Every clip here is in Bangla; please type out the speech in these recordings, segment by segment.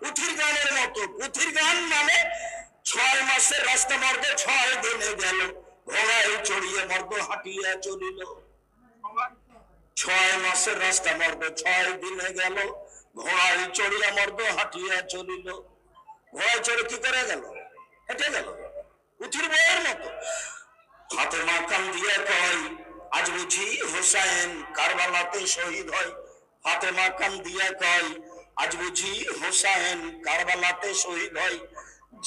পুথির গানের মতো। পুথির গান মানে ছয় মাসের রাস্তা মর্দ ছয় দিনে গেল। ঘোড়ায় চড়িয়ে মর্দ হাঁটিয়া চলিল। ছয় মাসের রাস্তা মর্দ ছয় দিনে গেল। ঘোড়ায় চড়িয়া মর্দ হাঁটিয়া চলিল। ঘোড়ায় চড়ে কি করে গেল? হেঁটে গেল। পুথির বইয়ের মতো। হাতে মাকাম দিয়ে কয়, আজ বুঝি হোসাইন কারবালাতে শহীদ হয়। হাতে মাকাম দিয়ে কয় আজ বুঝি হোসাইন কারবালাতে শহীদ হয়।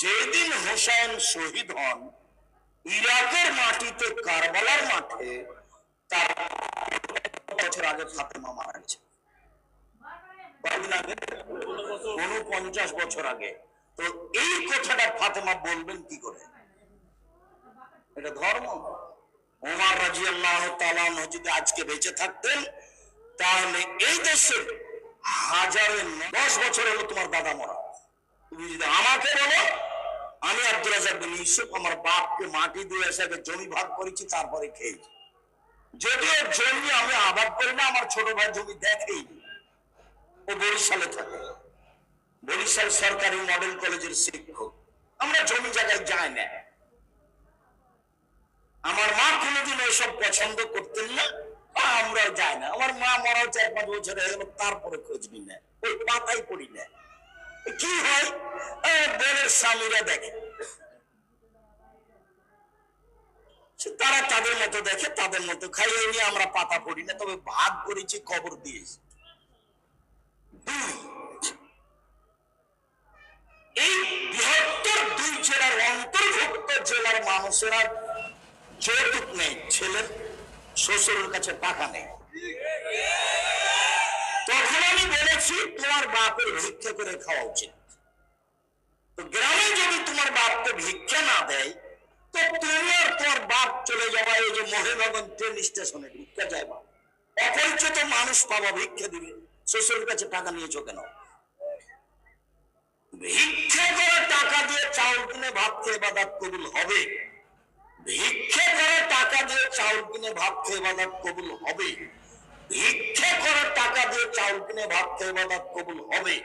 যেদিন হোসাইন শহীদ হন, ইরাকের মাটিতে কারবালার মাঠে তার বছর আগে ফাতেমা মারা গেছে। বছর আগে। তো এই কথাটা ফাতেমা বলবেন কি করে? এটা ধর্ম। ওমর রাজি আল্লাহ যদি আজকে বেঁচে থাকতেন, তাহলে এই দেশের হাজারে দশ বছর হলো তোমার মরা। তুমি যদি আমাকে বলো, আমি আব্দুল রাজাক বিন ইউসুফ, আমার বাপকে মাটি দিয়ে জমি ভাগ করেছি, তারপরে খেয়েছি। যদিও জমি আমি আবাদ করি না, আমার ছোট ভাই জমি দেখেই ও বরিশালে থাকে। বরিশাল সরকারি মডেল কলেজের শিক্ষক। আমরা জমি জায়গায় যাই না। আমার মা কোনোদিন ওইসব পছন্দ করতেন না। না আমার মা মরাও চার পাঁচ বছর তারপরে খোঁজ নি। ওই পাতাই পড়ি না। কি হয়? বোনের স্বামীরা দেখে। তারা তাদের মতো দেখে, তাদের মতো খাইয়ে নিয়ে আমরা পাতা পড়ি না, তবে ভাগ করেছি, কবর দিয়েছি। এই বৃহত্তর দুই জেলার অন্তর্ভুক্ত জেলার মানুষেরা যৌতুক নেই, ছেলের শ্বশুরের কাছে টাকা নেই। তখন আমি বলেছি, তোমার বাপের ভিক্ষা করে খাওয়া উচিত। তো গ্রামে যদি তোমার বাপকে ভিক্ষা না দেয়, তো তুমি আর তোমার বাপ চলে যাবা এই যে মহেন্দ্রগঞ্জ ট্রেন স্টেশনে ভিক্ষা যাইবা অপরিচিত মানুষ পাবা ভিক্ষা দিবে, শ্বশুরের কাছে টাকা নিয়েছো কেন? ভিক্ষা করে টাকা দিয়ে চাউল কিনে ভাত খেয়ে বাদাত কবুল হবে। ভিক্ষা করে টাকা দিয়ে চাউল কিনে ভাত খেয়ে বাদাত কবুল হবে। ভিক্ষা করে টাকা দিয়ে চাউল কিনে ভাত খেয়ে বাদাত কবুল হবে।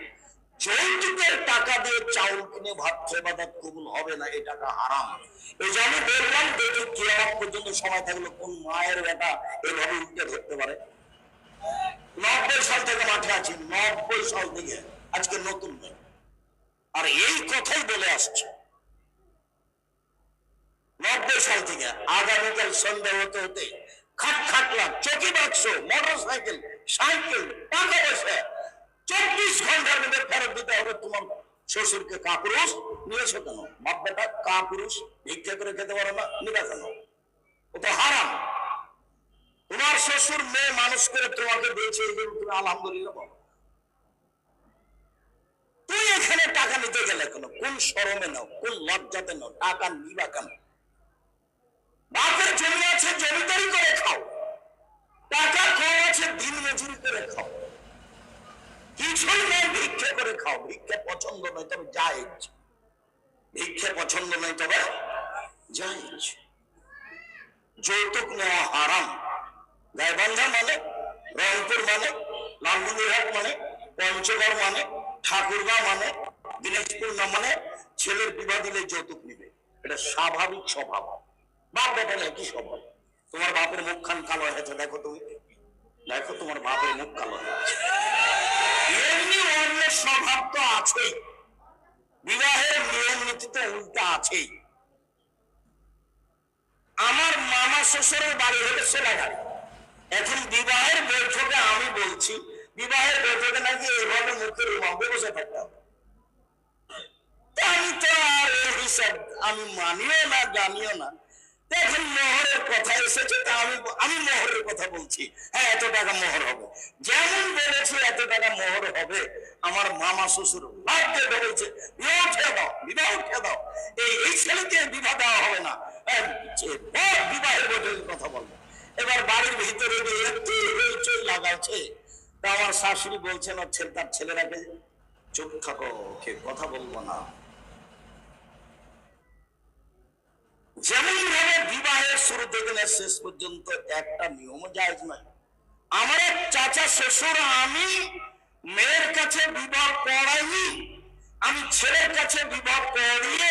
যৌতুকের টাকা দিয়ে চাউল কিনে ভাত খেয়ে বাদাত কবুল হবে না, এই টাকা হারাম। এই যে আমি বললাম, দেখি কেয়ামত পর্যন্ত সময় থাকলে কোন মায়ের বেটা এভাবে উল্টে ধরতে পারে? নব্বই সাল থেকে মাঠে আছি, নব্বই সাল থেকে। আজকে নতুন নয় আর এই কথাই বলে আসছে। নব্বই সাল থেকে, আগামীকাল সন্ধ্যা হতে হতে খাট খাটলা চকি বাক্স মোটর সাইকেল টাকা পয়সা চব্বিশ ঘণ্টার মধ্যে ফেরত দিতে হবে তোমার শ্বশুরকে কাপুরুষ, নিয়েছো কেন? বাপ বেটা কাপুরুষ, ভিক্ষা করে খেতে পারো না, নিবা কেন? ও হারাম। তোমার শ্বশুর মেয়ে মানুষ করে তোমাকে দিয়েছে, এই জন্য তুমি আলহামদুলিল্লাহ তুই এখানে টাকা নিতে গেলে কেন? কোন শরমে নাও, কোন লজ্জাতে নাও, টাকা নিবা কেন? বাপের জমি আছে জমিদারি করে খাও। টাকা কম আছে, দিন মজুরি করে খাও। কিছুই নেই, ভিক্ষে করে খাও। ভিক্ষে পছন্দ নয়, তবে জায়েজ ভিক্ষে পছন্দ নয়, তবে জায়েজ যৌতুক নেওয়া হারাম। গাইবান্ধা মানে রংপুর মানে লালমনিরহাট মানে পঞ্চগড় মানে ঠাকুরগাঁও মানে দিনাজপুর না মানে ছেলের বিবাহ দিলে যৌতুক নিবে। এটা স্বাভাবিক স্বভাব। বাপ বেটার একই স্বভাব তোমার বাপের মুখখান কালো হয়েছে দেখো তুমি। দেখো তোমার বাপের মুখ কালো হয়েছে এমনি অন্য স্বভাব তো আছেই। বিবাহের নিয়ম নীতি তো উল্টা আছেই। আমার মামা শ্বশুরের বাড়ি হলো সোলাঘাট এখন বিবাহের বৈঠকে আমি বলছি, বিবাহের বৈঠকে নাকি এভাবে মুখের রুমাবে বসে থাকতে হবে। আমি তো আর এই হিসাব আমি মানিও না, জানিও না। এখন মোহরের কথা এসেছে, তা আমি আমি মোহরের কথা বলছি। হ্যাঁ এত টাকা মোহর হবে। যেমন বলেছি, এত টাকা মোহর হবে। আমার মামা শ্বশুর লাভতে ধরেছে বিবাহ উঠে দাও, বিবাহ উঠে দাও। এই এই ছেলেকে বিবাহ দেওয়া হবে না। বিবাহের বৈঠকের কথা বলব। এবার বাড়ির ভিতরে একটু হইচই লাগাচ্ছে, তা আমার শাশুড়ি বলছেন তার ছেলেরাকে চুপ থাকো কথা বলব না। যেমন ভাবে বিবাহের শুরু থেকে শেষ পর্যন্ত একটা নিয়ম জায়জ নয়। আমার এক চাচা শ্বশুর, আমি মেয়ের কাছে বিবাহ করাইনি, আমি ছেলের কাছে বিবাহ করিয়ে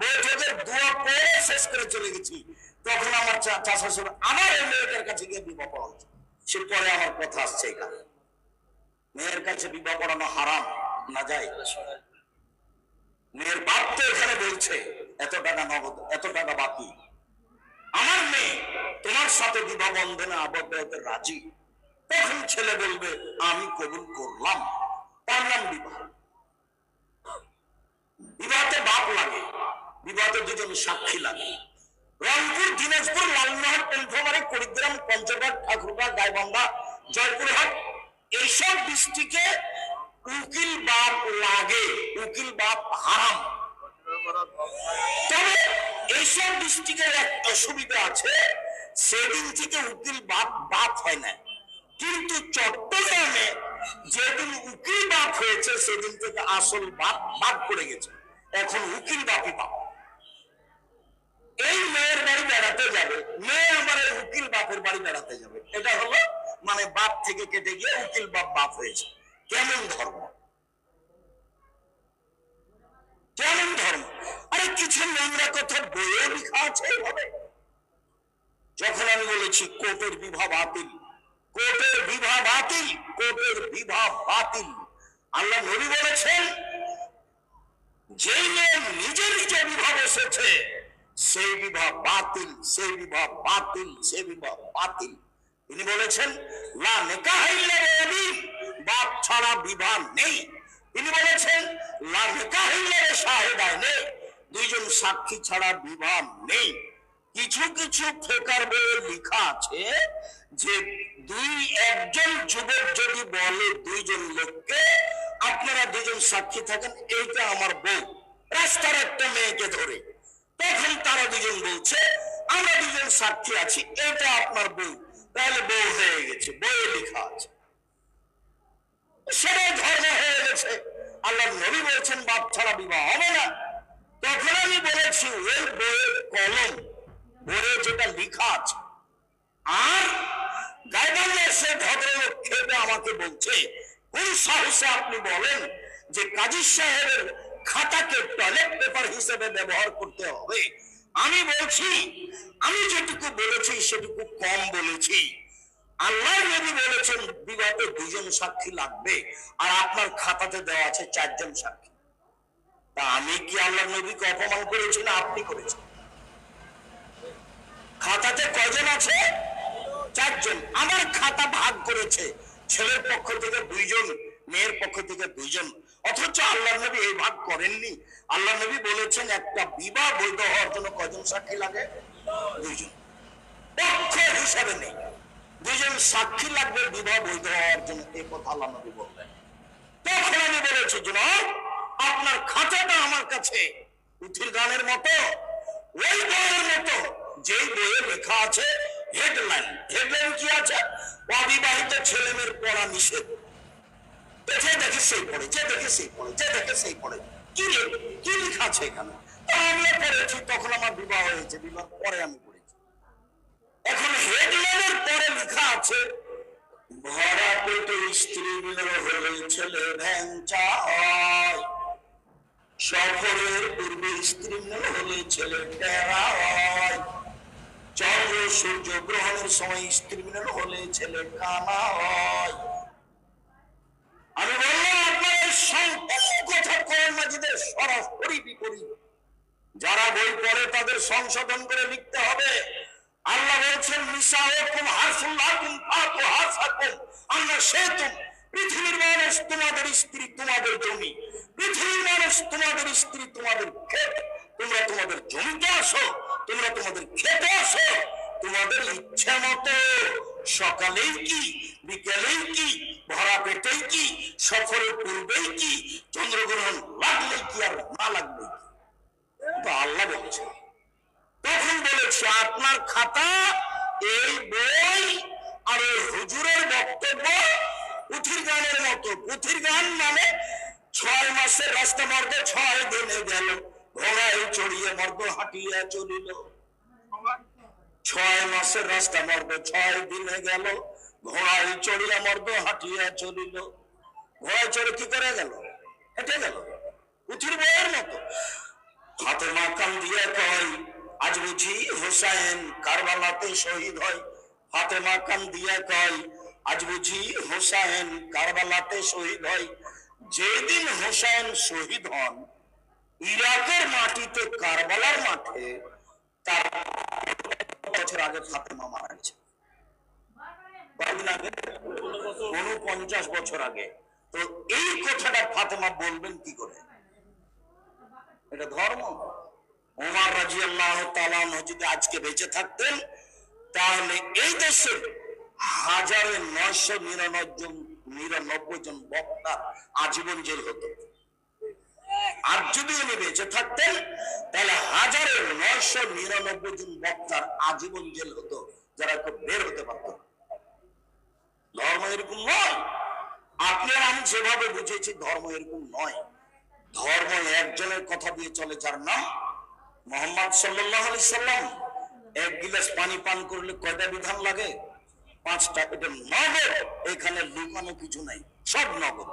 বৈঠকের দোয়া পড়ে শেষ করে চলে গেছি। তখন আমার চাচা শ্বশুর আমার মেয়েটার কাছে গিয়ে বিবাহ পড়াচ্ছে সে পরে আমার কথা আসছে এখানে মেয়ের কাছে বিবাহ করানো হারাম, না যায়? মেয়ের বাপ তো এখানে বলছে এত টাকা নগদ এত টাকা বাকি আমার মেয়ে, তোমার সাথে বিবাহ বন্ধনে আবদ্ধ হতে রাজি। তখন ছেলে বলবে, আমি কবুল করলাম তার নাম বিবাহ। বিবাহতে বাপ লাগে, বিবাহতে দুজন সাক্ষী লাগে। রংপুর, দিনাজপুর, লালমোহন পন্থমারি কুড়িগ্রাম, পঞ্চগড়, ঠাকুরগাঁ, গাইবান্ধা, জয়পুরহাট, এইসব ডিস্ট্রিক্টে উকিল বাপ লাগে, উকিল বাপ হারাম। তবে ডিস্ট্রিক্টের একটা সুবিধা আছে, সেদিন থেকে উকিল বাপ বাপ হয় না কিন্তু চট্টগ্রামে যেদিন উকিল বাপ হয়েছে, সেদিন থেকে আসল বাপ বাদ পড়ে গেছে। এখন উকিল বাপই বাপ। এই মেয়ের বাড়ি বেড়াতে যাবে, মেয়ে আমার উকিল বাপের বাড়ি বেড়াতে যাবে। এটা হলো মানে বাপ থেকে কেটে গিয়ে উকিল বাপ বাপ হয়েছে। কেমন ধর্ম? কেমন ধর্ম। আরে কিছু নোংরা কথা বইয়ে লেখা আছে এইভাবে। যখন আমি বলেছি কোর্টের বিবাহ বাতিল কোর্টের বিবাহ বাতিল কোর্টের বিবাহ বাতিল। আল্লাহ নবী বলেছেন যেই মেয়ে নিজে নিজে বিবাহ এসেছে সেই বিবাহ বাতিল সেই বিবাহ বাতিল সেই বিবাহ বাতিল। তিনি বলেছেন লা নেকাহ ইল্লা বিওয়ালিন, বাপ ছাড়া বিবাহ নেই। তিনি বলেছেন শাহেদাইনে দুইজন সাক্ষী ছাড়া বিবাহ নেই। কিছু কিছু ফেকার বইয়ে লেখা আছে যে, দুই, একজন যুবক যদি বলে দুইজন লোককে, আপনারা দুজন সাক্ষী থাকেন, এইটা আমার বউ। রাস্তার একটা মেয়েকে ধরে। তখন তারা দুজন বলছে, আমরা দুজন সাক্ষী আছি এটা আপনার বউ। তাহলে বউ হয়ে গেছে, বইয়ে লেখা আছে। সেটাই ধর্ম হয়ে গেছে। আল্লাহ নবী বলছেন, বাপ ছাড়া বিবাহ হবে না। তখন আমি বলেছি ওই বইয়ের কলম, বইয়ে যেটা লেখা আছে, আর গাইবান্ধে সে ভদ্রলোক খেপে আমাকে বলছে, কোন সাহসে আপনি বলেন যে কাজী সাহেবের খাতাকে টয়লেট পেপার হিসেবে ব্যবহার করতে হবে? আমি বলছি, আমি যেটুকু বলেছি সেটুকু কম বলেছি। আল্লাহ নবী বলেছেন, বিগত দুজন সাক্ষী লাগবে, আর আপনার খাতাতে দেওয়া আছে চারজন সাক্ষী। তা আমি কি আল্লাহ নবীকে অপমান করেছি না আপনি করেছেন? খাতাতে কয়জন আছে? চারজন। আমার খাতা ভাগ করেছে, ছেলের পক্ষ থেকে দুইজন, মেয়ের পক্ষ থেকে দুইজন। অথচ আল্লাহ নবী এই ভাগ করেননি। আল্লাহ নবী বলেছেন, একটা বিবাহ বৈধ হওয়ার জন্য কয়জন সাক্ষী লাগে? দুইজন। পক্ষ হিসাবে নেই। দুইজন সাক্ষী লাগবে বিবাহ বৈধ হওয়ার জন্য এই কথা আল্লাহ নবী বললেন। তখন আমি বলেছি জনাব আপনার খাতাটা আমার কাছে উঠির গানের মতো, ওই বইয়ের মতো, যেই বইয়ে লেখা আছে হেডলাইন হেডলাইন কি আছে? অবিবাহিত ছেলে মেয়ের পড়া নিষেধ। যে দেখে সেই পড়ে, যে দেখে সেই পড়ে, যে দেখে সেই পড়ে। কি কি লেখা আছে এখানে? আমিও পড়েছি, তখন আমার বিবাহ হয়েছে, বিবাহ পরে আমি পড়েছি। এখন হেডলাইনের পরে লেখা আছে ভরা পেটে স্ত্রী হলে ছেলে ভ্যাংচা হয়। সফরের পূর্বে স্ত্রী হলে ছেলে টেরা হয়। চন্দ্র সূর্য গ্রহণের সময় স্ত্রী মিলন হলে ছেলে কানা হয়। আমি বললাম আপনার এই সম্পূর্ণ কথা কোরআন মাজিদের সরাসরি বিপরীত? যারা বই পড়ে তাদের সংশোধন করে লিখতে হবে। আল্লাহ বলছেন হারসাকুম। আল্লাহ সেতুম পৃথিবীর মানুষ, তোমাদের স্ত্রী, তোমাদের জমি। পৃথিবীর মানুষ, তোমাদের স্ত্রী, তোমাদের ক্ষেত। তোমরা তোমাদের জমিতে আসো, তোমরা তোমাদের খেতে আসো, তোমাদের ইচ্ছা মতো। সকালেই কি, বিকেলেই কি, ভরা পেটেই কি, সফরের পূর্বেই কি, চন্দ্রগ্রহণ লাগলেই কি আর না লাগলেই কি? আল্লাহ বলছে তখন বলেছি, আপনার খাতা, এই বই আর এই হুজুরের বক্তব্য পুথির গানের মতো। পুথির গান মানে ছয় মাসের রাস্তা মর্দ ছয় দিনে গেল, ঘোড়ায় চড়িয়ে মর্দ হাঁটিয়া চলিল। ছয় মাসের রাস্তা মর্দ ছয় দিনে গেল, ঘোড়ায় চড়িয়া মর্দ হাঁটিয়া চলিল। ঘোড়ায় চড়ে কি করে গেল? হেঁটে গেল। পুথির বইয়ের মতো। হাতে মাকাম দিয়ে কয় হোসাইন কারবালাতে শহীদ হয়, ফাতেমা দিয়া কয়, আজ বুঝি হোসাইন কারবালাতে শহীদ হয়। যেদিন হোসাইন শহীদ হন, ইরাকের মাটিতে কারবালার মাঠে, তার বছর আগে ফাতেমা মারা গেছে। উনপঞ্চাশ বছর আগে। তো এই কথাটা ফাতেমা বলবেন কি করে? এটা ধর্ম? যদি আজকে বেঁচে থাকতেন, তাহলে এই দেশে হাজারে নয়শো নিরানব্বই জন নিরানব্বই জন বক্তা আজীবন জেল হতো। আর যদি উনি বেঁচে থাকতেন, তাহলে হাজারে নয়শো নিরানব্বই জন বক্তার আজীবন জেল হতো, যারা কেউ বের হতে পারত। ধর্ম এরকম নয়। আপনি আমি যেভাবে বুঝেছি, ধর্ম এরকম নয়। ধর্ম একজনের কথা দিয়ে চলে যার নাম মোহাম্মদ সাল্লাহ আলি সাল্লাম এক গিলাস পানি পান করলে কয়টা বিধান লাগে? পাঁচটা। এটা নগদ, এখানে লুকানো কিছু নাই, সব নগদ।